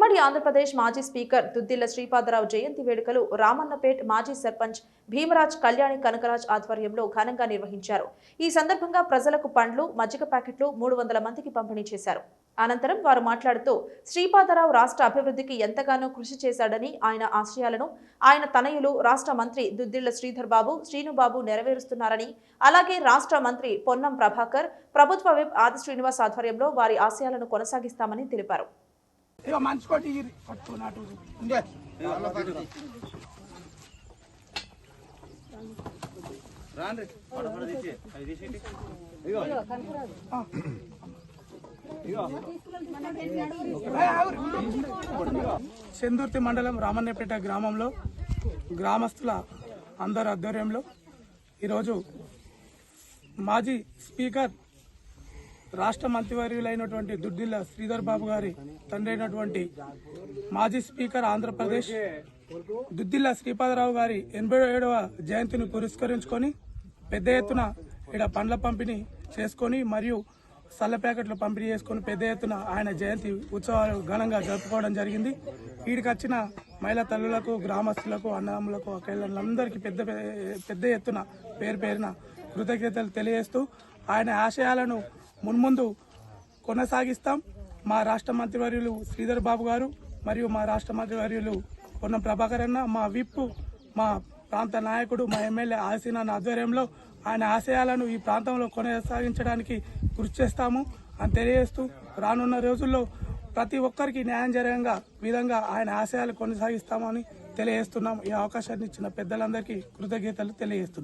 ఉమ్మడి ఆంధ్రప్రదేశ్ మాజీ స్పీకర్ దుద్దిల్ల శ్రీపాదరావు జయంతి వేడుకలు రామన్నపేట్ మాజీ సర్పంచ్ భీమరాజ్ కళ్యాణి కనకరాజ్ ఆధ్వర్యంలో ఘనంగా నిర్వహించారు. ఈ సందర్భంగా ప్రజలకు పండ్లు మజ్జిగ ప్యాకెట్లు మూడు వందల మందికి పంపిణీ చేశారు. అనంతరం వారు మాట్లాడుతూ శ్రీపాదరావు రాష్ట్ర అభివృద్ధికి ఎంతగానో కృషి చేశాడని ఆయన ఆశయాలను ఆయన తనయులు రాష్ట్ర మంత్రి దుద్దిళ్ళ శ్రీధర్ బాబు శ్రీనుబాబు నెరవేరుస్తున్నారని అలాగే రాష్ట్ర మంత్రి పొన్నం ప్రభాకర్ ప్రభుత్వ విప్ ఆది శ్రీనివాస్ ఆధ్వర్యంలో వారి ఆశయాలను కొనసాగిస్తామని తెలిపారు. ఇక మంచి కొట్టి ఇయ్యిర్రి. పట్టుకో నాటు ఉండే. చందుర్తి మండలం రామన్నపేట గ్రామంలో గ్రామస్తుల అందరి ఆధ్వర్యంలో ఈరోజు మాజీ స్పీకర్ రాష్ట్ర మంత్రివర్యులైనటువంటి దుడ్డిల్ల శ్రీధర్ బాబు గారి తండ్రి అయినటువంటి మాజీ స్పీకర్ ఆంధ్రప్రదేశ్ దుద్దిల్ల శ్రీపాదరావు గారి ఎనభై ఏడవ జయంతిని పురస్కరించుకొని పెద్ద ఎత్తున ఇక్కడ పండ్ల పంపిణీ చేసుకొని మరియు సల్ల ప్యాకెట్లు పంపిణీ చేసుకొని పెద్ద ఎత్తున ఆయన జయంతి ఉత్సవాలు ఘనంగా జరుపుకోవడం జరిగింది. వీడికి వచ్చిన మహిళా తల్లులకు గ్రామస్తులకు అన్నదమ్ములకు అక్కలందరికీ పెద్ద పెద్ద ఎత్తున పేరు పేరున కృతజ్ఞతలు తెలియజేస్తూ ఆయన ఆశయాలను మున్ముందు కొనసాగిస్తాం. మా రాష్ట్ర మంత్రివర్యులు శ్రీధర్ బాబు గారు మరియు మా రాష్ట్ర మంత్రివర్యులు పొన్నం ప్రభాకర్ అన్న మా విప్ మా ప్రాంత నాయకుడు మా ఎమ్మెల్యే ఆసీనాన్న ఆధ్వర్యంలో ఆయన ఆశయాలను ఈ ప్రాంతంలో కొనసాగించడానికి కృషి చేస్తాము. అని తెలియజేస్తూ రానున్న రోజుల్లో ప్రతి ఒక్కరికి న్యాయం జరగంగా విధంగా ఆయన ఆశయాలు కొనసాగిస్తామని తెలియజేస్తున్నాం. ఈ అవకాశాన్ని ఇచ్చిన పెద్దలందరికీ కృతజ్ఞతలు తెలియజేస్తున్నాం.